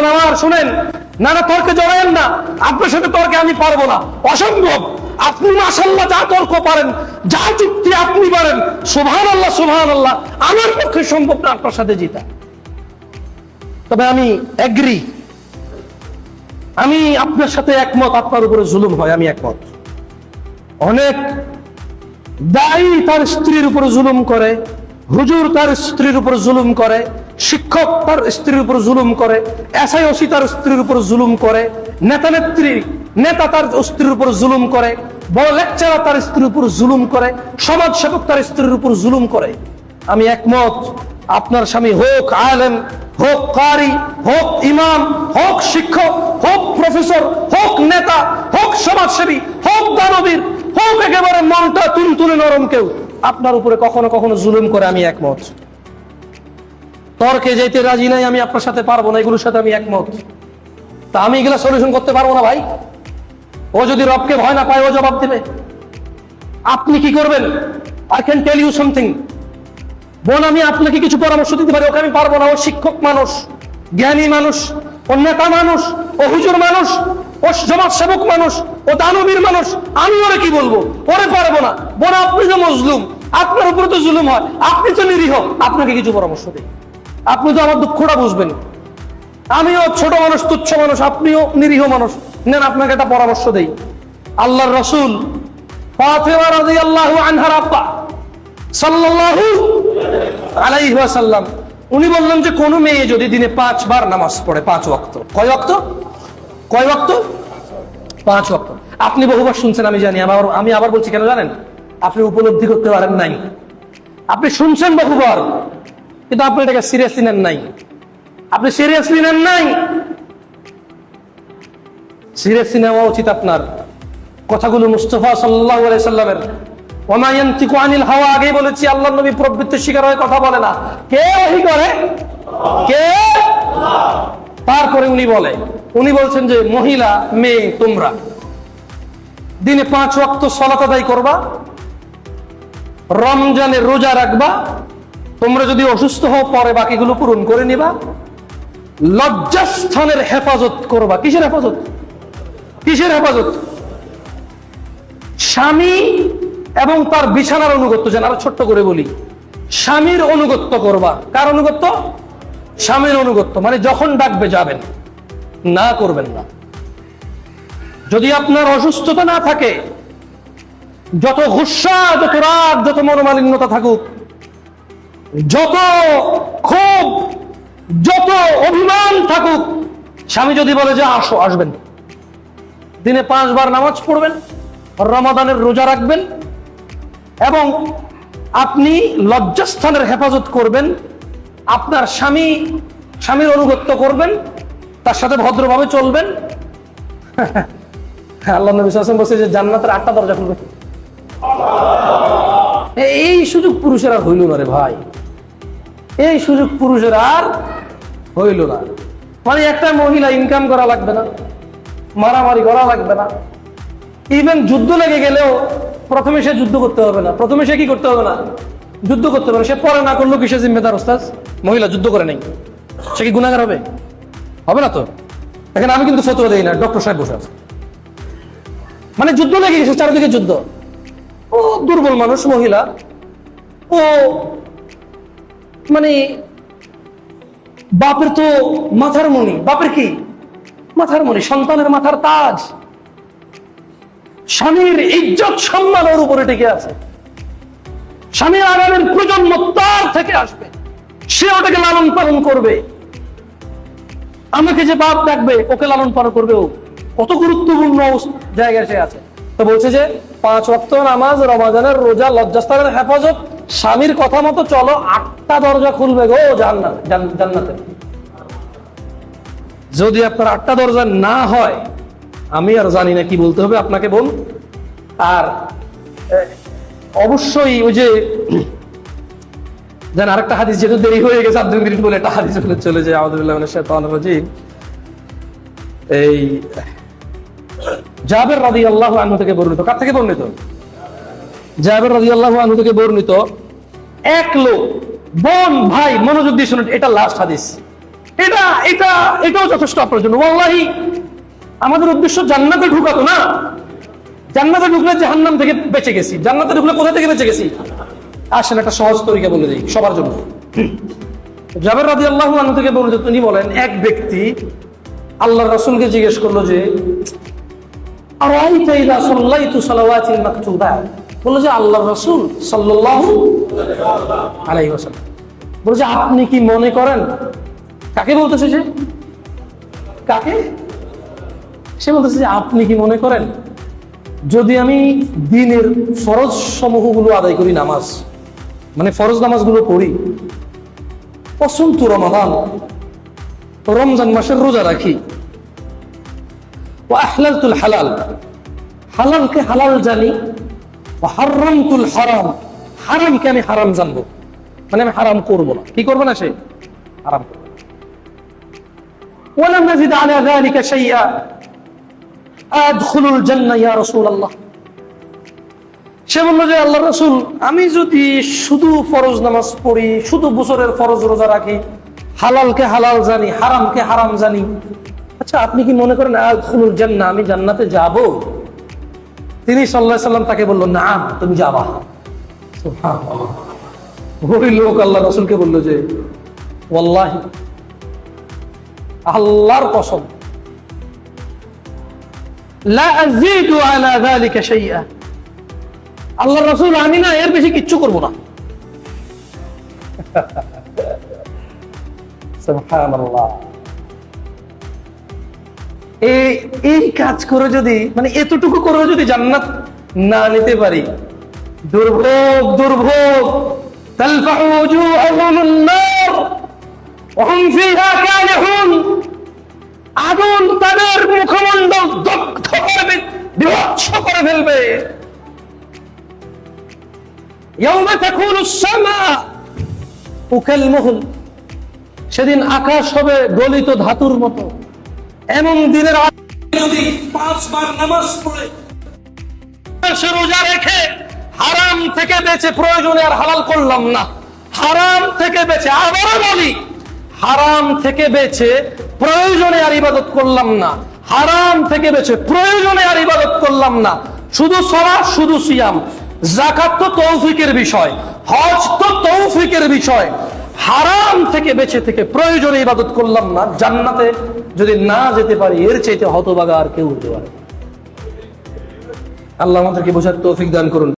বোন আমার, শুনেন। না না, তর্কে জড়ায়েন না। আপনার সাথে তর্কে আমি পারব না। অসম্ভব। আপনি মাসাল্লাহ যা তর্ক পারেন, যা যুক্তি আপনি পারেন সুবহান আল্লাহ সুবহান আল্লাহ আমার পক্ষে সম্ভব না আপনার সাথে জিতা। তবে আমি এগ্রি আমি আপনার সাথে একমত, আপনার উপরে জুলুম হয়, আমি একমত। অনেক দায়ী তার স্ত্রীর উপর জুলুম করে, হুজুর তার স্ত্রীর উপর জুলুম করে শিক্ষক তার স্ত্রীর উপর জুলুম করে, এসআইওসি তার স্ত্রীর উপর জুলুম করে নেতা নেত্রী নেতা তার স্ত্রীর উপর জুলুম করে, বড় লেকচারার তার স্ত্রীর উপর জুলুম করে সমাজ সেবক তার স্ত্রীর উপর জুলুম করে। আমি একমত, আপনার স্বামী হোক আলেম, হোক কারি, হোক ইমাম, হোক শিক্ষক, হোক প্রফেসর, হোক নেতা, হোক সমাজসেবী, হোক দানবীর, হোক একেবারে মনটা তুলতুলে নরম কেউ, আপনার উপরে কখনো কখনো জুলুম করে আমি একমত। তর্কে যেতে রাজি নাই, আমি আপনার সাথে পারব না, এগুলোর সাথে আমি একমত। তা আমি এগুলা সলিউশন করতে পারব না ভাই। ও যদি রবকে ভয় না পায়, ও জবাব দেবে। আপনি কি করবেন? I can tell you something বোন, আমি আপনাকে কিছু পরামর্শ দিতে পারি, ওকে আমি পারব না। ও শিক্ষক মানুষ, জ্ঞানী মানুষ, ও নেতা মানুষ, ও হুজুর মানুষ, ও সমাজ সেবক মানুষ, ও দানবীর মানুষ। আমি ওরে কি বলব? ওরে পারব না। বোন, আপনি তো মজলুম, আপনার উপরে তো জুলুম হয়। আপনি তো নিরীহ। আপনাকে কিছু পরামর্শ দিই। আপনি তো আমার দুঃখটা বুঝবেন। আমিও ছোট মানুষ, তুচ্ছ মানুষ, আপনিও নিরীহ মানুষ। নেন, আপনাকে একটা পরামর্শ দেই। আল্লাহর রসুল আনহার আব্বা সাল্লাল্লাহু আলাইহি ওয়াসাল্লাম, উনি বললেন যে, কোনো মেয়ে যদি দিনে পাঁচবার নামাজ পড়ে, পাঁচ ওয়াক্ত। কয় ওয়াক্ত? কয় ওয়াক্ত? পাঁচ ওয়াক্ত। আপনি বহুবার শুনছেন, আমি জানি, আবার আমি আবার বলছি, কেন জানেন? আপনি উপলব্ধি করতে পারেন নাই। আপনি শুনছেন বহুবার। কিন্তু আপনি এটাকে সিরিয়াসলি নেন নাই। আপনি সিরিয়াসলি নেন নাই। সিরিয়াসলি নেওয়া উচিত আপনার। কথাগুলো মুস্তফা সাল্লাহ সাল্লামের আনিল হাওয়া বলেছি আল্লাহ নবী প্রবৃত্তির শিকার হয়ে কথা বলে না। কে ওহি করে? কে? তারপরে উনি বলে। উনি বলছেন যে, মহিলা, মেয়ে, তোমরা, দিনে পাঁচ ওয়াক্ত সলাত আদায় করবা, রমজানে রোজা রাখবা তোমরা যদি অসুস্থ হও, পরে বাকিগুলো পূরণ করে নিবা। লজ্জাস্থানের হেফাজত করবা। কিসের হেফাজত? কিসের হেফাজত? স্বামী এবং তার বিছানার অনুগত্য যেন আরও ছোট্ট করে বলি। স্বামীর অনুগত্য করবা। কার অনুগত্য স্বামীর অনুগত্য মানে যখন ডাকবে যাবেন। না করবেন না। যদি আপনার অসুস্থতা না থাকে, যত গুসা, যত রাগ, যত মনোমালিন্যতা থাকুক যত ক্ষোভ, যত অভিমান থাকুক, স্বামী যদি বলে যে আসো, আসবেন। দিনে পাঁচবার নামাজ পড়বেন, রমাদানের রোজা রাখবেন, এবং আপনি লজ্জাস্থানের হেফাজত করবেন, আপনার স্বামী, স্বামীর অনুগত্য করবেন, তার সাথে ভদ্রভাবে চলবেন। আল্লাহ নবী ওয়াসাল্লাম বলছে যে জান্নাতের আটটা দরজা খুলবে। এই সুযোগ পুরুষেরা হইল না রে ভাই। এই সুযোগ পুরুষের আর হইল না। মানে একটা মহিলা ইনকাম করা লাগবে না, মারামারি করা লাগবে না। ইভেন যুদ্ধ লেগে গেলেও প্রথমে সে যুদ্ধ করতে হবে না। প্রথমে সে কি করতে হবে না? যুদ্ধ করতে হবে না। সে পরে না করলেও কিসে জিম্মেদার ওস্তাজ মহিলা যুদ্ধ করে নেই। সে কি গুণাগার হবে? হবে না তো? এখানে আমি কিন্তু ফতোয়া দেই না, ডক্টর সাহেব বসে আছে। মানে যুদ্ধ লেগে গেছে, চারিদিকে যুদ্ধ। ও দুর্বল মানুষ, মহিলা। ও মানে বাপের তো মাথার মণি। বাপের কি? মাথার মণি, সন্তানের মাথার তাজ। স্বামীর ইজ্জত সম্মান ওর উপরে টিকে আছে। স্বামীর আগামীর প্রজন্ম তার থেকে আসবে। সে ওটাকে লালন পালন করবে। আমাকে যে বাপ ডাকবে, ওকে লালন পালন করবে ও। কত গুরুত্বপূর্ণ জায়গায় সে আছে। তো বলছে যে, পাঁচ ওয়াক্ত নামাজ, রমাজানের রোজা, লজ্জাস্থানের হেফাজত স্বামীর কথা মতো চলো, আটটা দরজা খুলবে গো জান্নাত জান্নাতে। যদি আপনার আটটা দরজা না হয়, আমি আর জানি না কি বলতে হবে আপনাকে বল আর অবশ্যই ওই যে যেন আরেকটা হাদিস, যেহেতু দেরি হয়ে গেছে আব্দুল মিনিট বলে একটা হাদিস বলে চলে যায় আমাদের রাজিম। এই, জাবের রাদি আল্লাহ আনহু থেকে বর্ণিত। কার থেকে বর্ণিত? জাবের রাদি আল্লাহ আনহু থেকে বর্ণিত এক লোক, বোন, ভাই মনোযোগ দিয়ে শুনুন, এটা লাস্ট হাদিস। এটা এটা, এটাও যথেষ্ট আপনার ওয়াল্লাহি, আমাদের উদ্দেশ্য জান্নাতে ঢুকাতো না? জান্নাতে ঢুকলে জাহান্নাম থেকে বেঁচে গেছি। জান্নাতে ঢুকলে কোথা থেকে বেঁচে গেছি? আসেন একটা সহজ তরিকা বলে দিই, সবার জন্য। জাবের রাদি আল্লাহ থেকে বলে তিনি বলেন, এক ব্যক্তি আল্লাহ রসুলকে জিজ্ঞেস করল যে আর আইতা সাল্লাইতু সালাওয়াতিল মাকতুবাত? বলল যে আল্লাহ রাসূল সাল্লাল্লাহু আলাইহি ওয়াসাল্লাম। বলল যে আপনি কি মনে করেন? কাকে বলতেছে যে কাকে? সে বলতেছে যে আপনি কি মনে করেন? যদি আমি দিনের ফরজ সমূহগুলো আদায় করি, নামাজ মানে ফরজ নামাজগুলো পড়ি অসন্তু রমাদান, রমজান মাসের রোজা রাখি ও আহলালতুল হালাল, হালালকে হালাল জানি হারামতুল হারাম হারামকে আমি হারাম জানবো মানে আমি হারাম করবো না কি করবো না সে হারাম করবো ولم نزد على ذلك شيئا أدخل الجنة يا رسول الله সে বললো যে আল্লাহ রসুল আমি যদি শুধু ফরজ নামাজ পড়ি শুধু বছরের ফরজ রোজা রাখি হালালকে হালাল জানি হারামকে হারাম জানি আচ্ছা আপনি কি মনে করেন আদখুলুল জান্নাহ আমি জান্নাতে যাব তিনি সাল্লাহ সাল্লাম তাকে বলল না তুমি যাবা। ওই লোক আল্লাহ রসুলকে বলল যে আল্লাহর কসম আল্লাহ রসুল, আমি না, এর বেশি কিচ্ছু করব না। সুবহানাল্লাহ। এই এই কাজ করে যদি মানে এতটুকু করেও যদি জান্নাত না নিতে পারি, দুর্ভোগ দুর্ভোগ। আগুন তাদের মুখমন্ডল দগ্ধ করবে বিভৎস করে ফেলবে। উকেল মোহন সেদিন আকাশ হবে গলিত ধাতুর মতো। এমন দিনের যদি পাঁচবার নামাজ পড়ে রোজা রেখে হারাম থেকে বেঁচে প্রয়োজনে আর হালাল করলাম না। হারাম থেকে বেঁচে আবারও বলি হারাম থেকে বেঁচে প্রয়োজনে আর ইবাদত করলাম না। হারাম থেকে বেঁচে প্রয়োজনে আর ইবাদত করলাম না। শুধু সলা শুধু সিয়াম। জাকাত তো তৌফিকের বিষয় হজ তো তৌফিকের বিষয়। হারাম থেকে বেঁচে থেকে প্রয়োজনে ইবাদত করলাম না। জান্নাতে যদি না যেতে পারি, এর চাইতে হতবাগা আর কেউ হতে পারে। আল্লাহ আমাদেরকে বোঝার তৌফিক দান করুন